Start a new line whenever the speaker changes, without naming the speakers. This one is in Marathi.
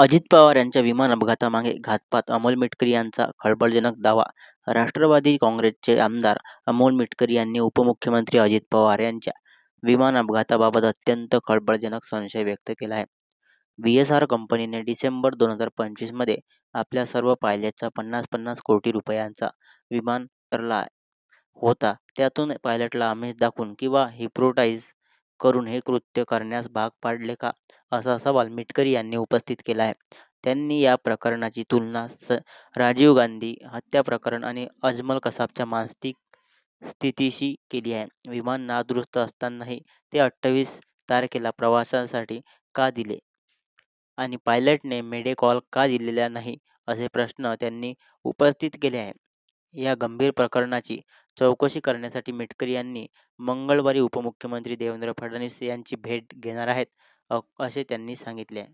अजित पवार यांच्या विमान अपघातामागे घातपात, अमोल मिटकरी यांचा खळबळजनक दावा राष्ट्रवादी काँग्रेसचे आमदार अमोल मिटकरी यांनी उपमुख्यमंत्री अजित पवार यांच्या विमान अपघाताबाबत अत्यंत खळबळजनक संशय व्यक्त केला आहे. व्हीएसआर कंपनीने डिसेंबर दोन हजार पंचवीसमध्ये आपल्या सर्व पायलटचा पन्नास पन्नास कोटी रुपयांचा विमान ठरला होता. त्यातून पायलटला आमिष दाखवून किंवा हिप्रोटाईज करून हे कृत्य करण्यास भाग पाडले का, असा सवाल मिटकरी यांनी उपस्थित केला आहे. त्यांनी या प्रकरणाची तुलना स राजीव गांधी हत्या प्रकरण आणि अजमल कसाबच्या मानसिक स्थितीशी केली आहे. विमान नादुरुस्त असतानाही ते अठ्ठावीस तारखेला प्रवासासाठी का दिले आणि पायलटने मेडे कॉल का दिलेला नाही, असे प्रश्न त्यांनी उपस्थित केले आहेत. या गंभीर प्रकरणाची चौकशी करण्यासाठी मिटकरी यांनी मंगळवारी उपमुख्यमंत्री देवेंद्र फडणवीस यांची भेट घेणार आहेत, असे त्यांनी सांगितले.